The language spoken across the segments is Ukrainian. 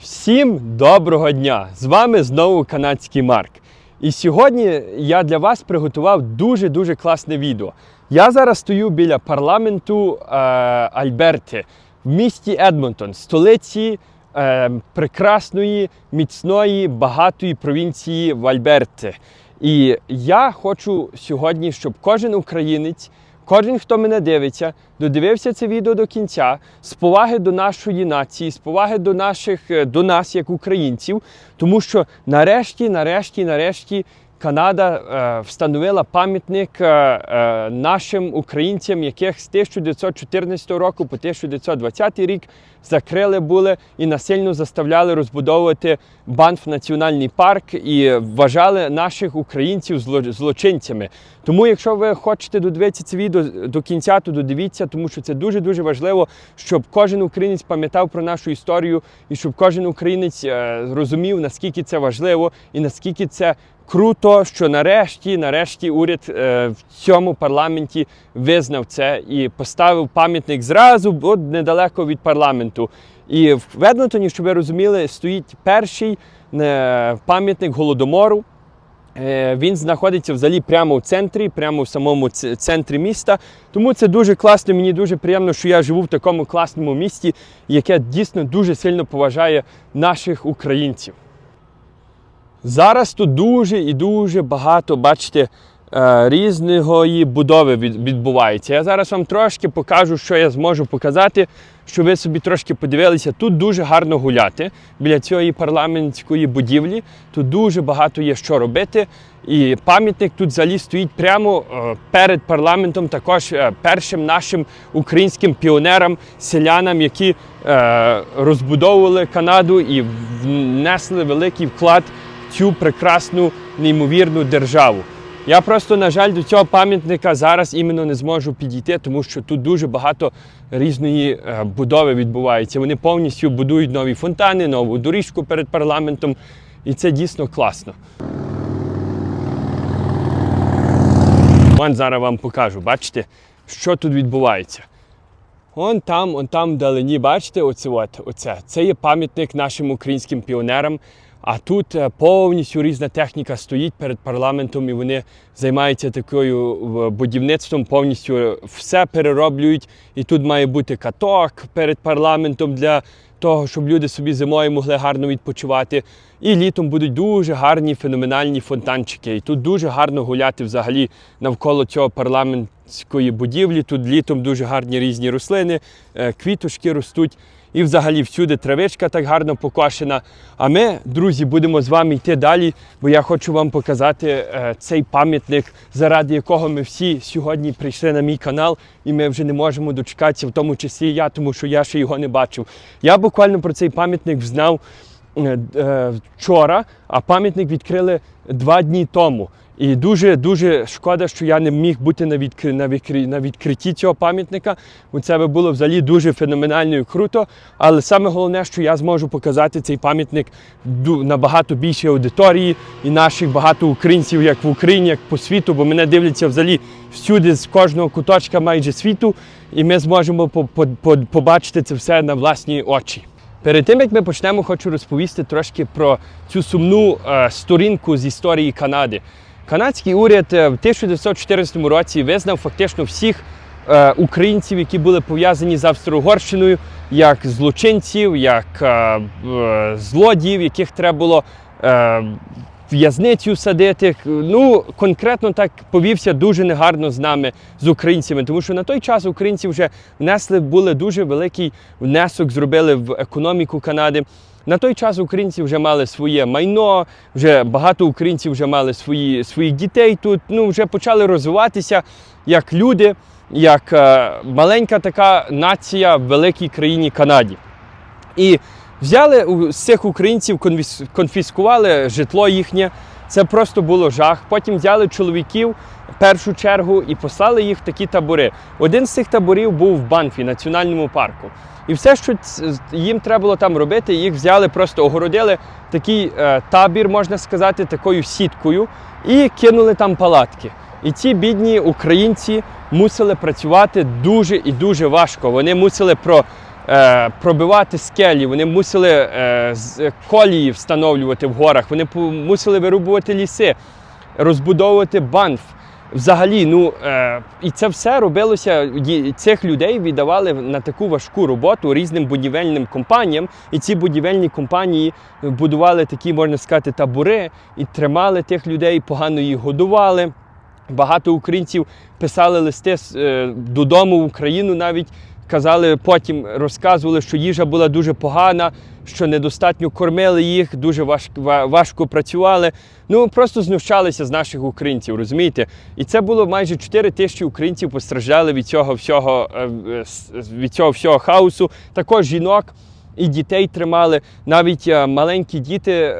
Всім доброго дня! З вами знову канадський Марк. І сьогодні я для вас приготував дуже-дуже класне відео. Я зараз стою біля парламенту е, Альберти в місті Едмонтон, столиці е, прекрасної, міцної, багатої провінції в Альберти. І я хочу сьогодні, щоб кожен українець Кожен, хто мене дивиться, додивився це відео до кінця, з поваги до нашої нації, з поваги до наших е, до нас, як українців, тому що нарешті, нарешті, нарешті. Канада е, встановила пам'ятник е, е, нашим українцям, яких з 1914 року по 1920 рік закрили були і насильно заставляли розбудовувати Банф національний парк і вважали наших українців зло- злочинцями. Тому, якщо ви хочете додивитися це відео до кінця, то додивіться, тому що це дуже дуже важливо, щоб кожен українець пам'ятав про нашу історію, і щоб кожен українець розумів, наскільки це важливо і наскільки це круто, що нарешті, нарешті, уряд е, в цьому парламенті визнав це і поставив пам'ятник зразу от недалеко від парламенту. І в Ведмонтоні, щоб ви розуміли, стоїть перший е, пам'ятник голодомору. Е, Він знаходиться взагалі прямо в центрі, прямо в самому центрі міста. Тому це дуже класно. Мені дуже приємно, що я живу в такому класному місті, яке дійсно дуже сильно поважає наших українців. Зараз тут дуже і дуже багато, бачите, е, різної будови відбувається. Я зараз вам трошки покажу, що я зможу показати, щоб ви собі трошки подивилися. Тут дуже гарно гуляти біля цієї парламентської будівлі. Тут дуже багато є що робити. І пам'ятник тут взагалі стоїть прямо е, перед парламентом, також е, першим нашим українським піонерам, селянам, які розбудовували Канаду і внесли великий вклад цю прекрасну, неймовірну державу. Я просто, на жаль, до цього пам'ятника зараз іменно не зможу підійти, тому що тут дуже багато різної е, будови відбувається. Вони повністю будують нові фонтани, нову доріжку перед парламентом, і це дійсно класно. Вон зараз вам покажу, бачите, що тут відбувається. Вон там, он там вдалині, бачите, оце, оце. Це є пам'ятник нашим українським піонерам. А тут е, повністю різна техніка стоїть перед парламентом, і вони займаються такою будівництвом, повністю все перероблюють. І тут має бути каток перед парламентом для того, щоб люди собі зимою могли гарно відпочивати. І літом будуть дуже гарні феноменальні фонтанчики. І тут дуже гарно гуляти взагалі навколо цього парламентської будівлі. Тут літом дуже гарні різні рослини, е, квіточки ростуть. І взагалі всюди травичка так гарно покошена. А ми, друзі, будемо з вами йти далі, бо я хочу вам показати е, цей пам'ятник, заради якого ми всі сьогодні прийшли на мій канал, і ми вже не можемо дочекатися, в тому числі я, тому що я ще його не бачив. Я буквально про цей пам'ятник знав вчора, а пам'ятник відкрили два дні тому. І дуже дуже шкода, що я не міг бути на відкри... на, відкри... на відкритті цього пам'ятника. Це би було взагалі дуже феноменально і круто. Але саме головне, що я зможу показати цей пам'ятник набагато більшій аудиторії і наших багато українців, як в Україні, як по світу, бо мене дивляться взагалі всюди з кожного куточка майже світу, і ми зможемо по- по- по- побачити це все на власні очі. Перед тим як ми почнемо, хочу розповісти трошки про цю сумну е, сторінку з історії Канади. Канадський уряд е, в 1914 році визнав фактично всіх е, українців, які були пов'язані з Австро-Угорщиною, як злочинців, як е, е, злодіїв, яких треба було е, в'язницю садити. Ну, конкретно так повівся дуже негарно з нами, з українцями, тому що на той час українці вже внесли, були дуже великий внесок, зробили в економіку Канади. На той час українці вже мали своє майно, вже багато українців вже мали свої, своїх дітей тут. Ну, вже почали розвиватися як люди, як е, маленька така нація в великій країні Канаді. І взяли у- цих українців, конфіс- конфіскували житло їхнє. Це просто було жах. Потім взяли чоловіків в першу чергу і послали їх в такі табори. Один з цих таборів був в Банфі, національному парку. І все, що їм треба було там робити, їх взяли, просто огородили такий е, табір, можна сказати, такою сіткою, і кинули там палатки. І ці бідні українці мусили працювати дуже і дуже важко. Вони мусили про пробивати скелі, вони мусили е, колії встановлювати в горах, вони мусили вирубувати ліси, розбудовувати банф. Взагалі, ну е, і це все робилося. Цих людей віддавали на таку важку роботу різним будівельним компаніям. І ці будівельні компанії будували такі, можна сказати, табори і тримали тих людей, погано їх годували. Багато українців писали листи е, додому в Україну навіть. Казали, потім розказували, що їжа була дуже погана, що недостатньо кормили їх, дуже важко, важко працювали. Ну просто знущалися з наших українців, розумієте? І це було майже 4 тисячі українців постраждали від цього всього, е, е, від цього всього хаосу. Також жінок і дітей тримали. Навіть е, маленькі діти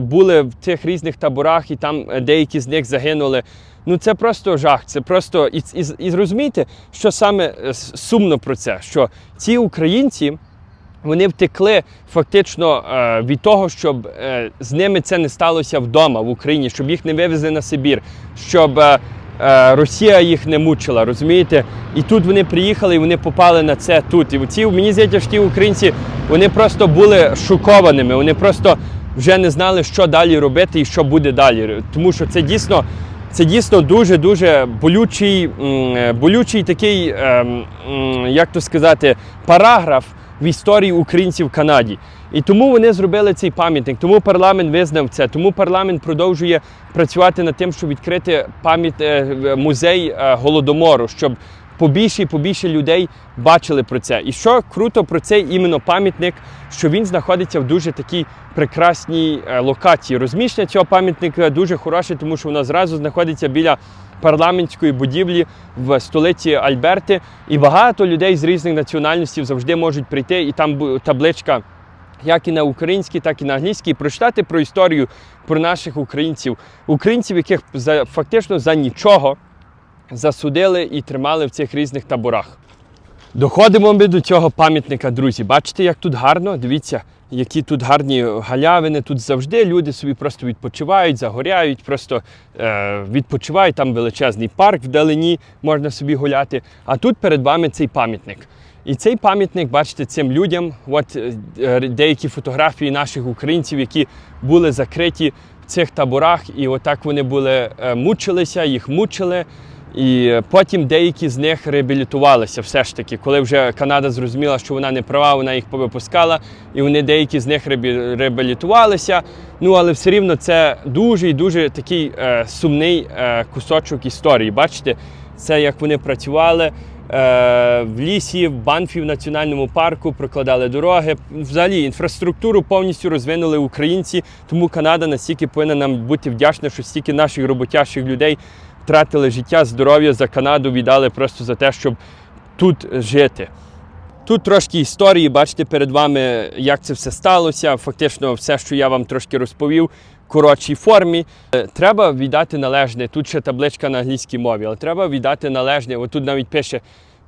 були в цих різних таборах, і там деякі з них загинули. Ну це просто жах. Це просто і, і, і розумієте, що саме е, сумно про це, що ці українці. Вони втекли фактично е, від того, щоб е, з ними це не сталося вдома в Україні, щоб їх не вивезли на Сибір, щоб Росія їх не мучила, розумієте? І тут вони приїхали і вони попали на це тут. І ці, мені здається, що ті українці вони просто були шокованими, вони просто вже не знали, що далі робити і що буде далі. Тому що це дійсно. Це дійсно дуже-дуже болючий, е, болючий такий, ем, як то сказати, параграф в історії українців в Канаді. І тому вони зробили цей пам'ятник, тому парламент визнав це, тому парламент продовжує працювати над тим, щоб відкрити пам'ят е, музей е, голодомору, щоб побільше і побільше людей бачили про це. І що круто про цей іменно пам'ятник, що він знаходиться в дуже такій прекрасній е, локації. Розміщення цього пам'ятника дуже хороше, тому що воно зразу знаходиться біля парламентської будівлі в столиці Альберти. І багато людей з різних національностей завжди можуть прийти, і там табличка. Як і на українській, так і на англійській, прочитати про історію про наших українців, українців, яких за фактично за нічого засудили і тримали в цих різних таборах. Доходимо ми до цього пам'ятника, друзі. Бачите, як тут гарно? Дивіться, які тут гарні галявини. Тут завжди люди собі просто відпочивають, загоряють, просто е, відпочивають. Там величезний парк вдалині, можна собі гуляти. А тут перед вами цей пам'ятник. І цей пам'ятник, бачите, цим людям, от е, деякі фотографії наших українців, які були закриті в цих таборах, і отак вони були е, мучилися, їх мучили. І потім деякі з них реабілітувалися все ж таки, коли вже Канада зрозуміла, що вона не права, вона їх повипускала, і вони деякі з них реабі- реабілітувалися. Ну але все рівно це дуже і дуже такий е, сумний е, кусочок історії. Бачите, це як вони працювали е, в лісі, в Банфі в національному парку, прокладали дороги. Взагалі інфраструктуру повністю розвинули українці. Тому Канада настільки повинна нам бути вдячна, що стільки наших роботящих людей втратили життя, здоров'я за Канаду, віддали просто за те, щоб тут жити. Тут трошки історії, бачите перед вами, як це все сталося. Фактично, все, що я вам трошки розповів, в коротшій формі. Е, Треба віддати належне. Тут ще табличка на англійській мові, але треба віддати належне. От тут навіть пише,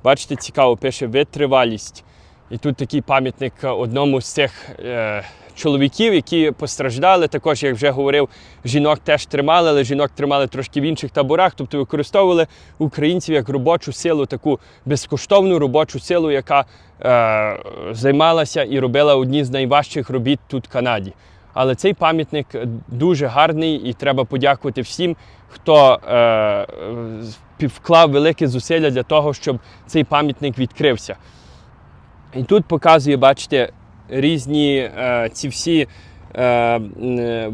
бачите, цікаво, пише витривалість. І тут такий пам'ятник одному з цих е, чоловіків, які постраждали. Також, як вже говорив, жінок теж тримали, але жінок тримали трошки в інших таборах, тобто використовували українців як робочу силу, таку безкоштовну робочу силу, яка е, займалася і робила одні з найважчих робіт тут в Канаді. Але цей пам'ятник дуже гарний і треба подякувати всім, хто е, вклав велике зусилля для того, щоб цей пам'ятник відкрився. І тут показує, бачите, різні е, ці всі е, е,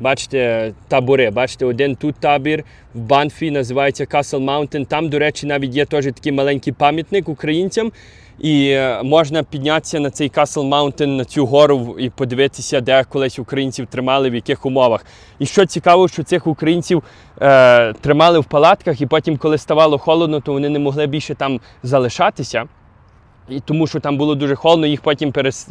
бачите, табори. Бачите, один тут табір в Банфі, називається Castle Mountain. Там, до речі, навіть є теж такий маленький пам'ятник українцям. І е, можна піднятися на цей Castle Mountain, на цю гору і подивитися, де колись українців тримали, в яких умовах. І що цікаво, що цих українців е, тримали в палатках, і потім, коли ставало холодно, то вони не могли більше там залишатися. І тому що там було дуже холодно, їх потім перес...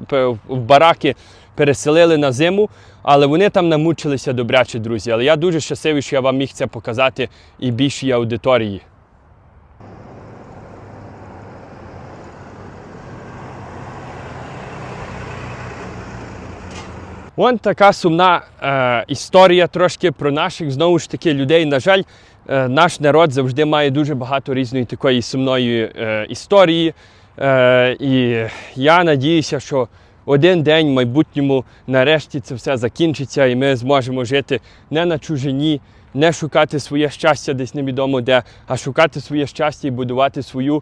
в бараки переселили на зиму, але вони там намучилися добряче, друзі. Але я дуже щасливий, що я вам міг це показати і більшій аудиторії. Вон така сумна е, історія трошки про наших знову ж таки людей. На жаль, е, наш народ завжди має дуже багато різної такої сумної е, історії. Е, і я надіюся, що один день в майбутньому нарешті це все закінчиться, і ми зможемо жити не на чужині, не шукати своє щастя десь невідомо де, а шукати своє щастя і будувати свою е,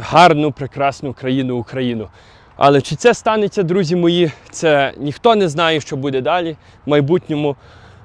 гарну, прекрасну країну Україну. Але чи це станеться, друзі мої, це ніхто не знає, що буде далі в майбутньому.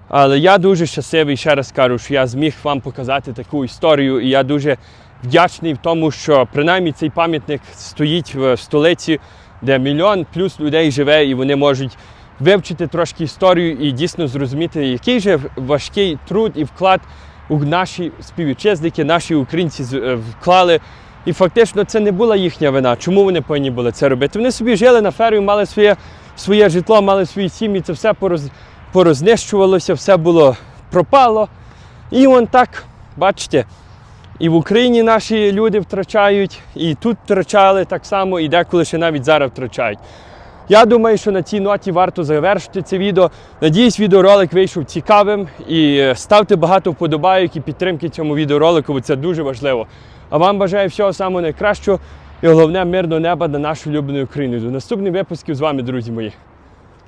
Але я дуже щасливий, ще раз кажу, що я зміг вам показати таку історію, і я дуже вдячний в тому, що принаймні цей пам'ятник стоїть в столиці, де мільйон плюс людей живе, і вони можуть вивчити трошки історію і дійсно зрозуміти, який же важкий труд і вклад у наші співвітчизники, наші українці е, вклали. І фактично це не була їхня вина. Чому вони повинні були це робити? Вони собі жили на фермі, мали своє, своє житло, мали свої сім'ї, це все пороз, порознищувалося, все було пропало. І он так, бачите, і в Україні наші люди втрачають, і тут втрачали так само, і деколи ще навіть зараз втрачають. Я думаю, що на цій ноті варто завершити це відео. Надіюсь, відеоролик вийшов цікавим. І ставте багато вподобайок і підтримки цьому відеоролику, бо це дуже важливо. А вам бажаю всього самого найкращого і головне мирного неба на нашу улюблену Україну. До наступних випусків з вами, друзі мої.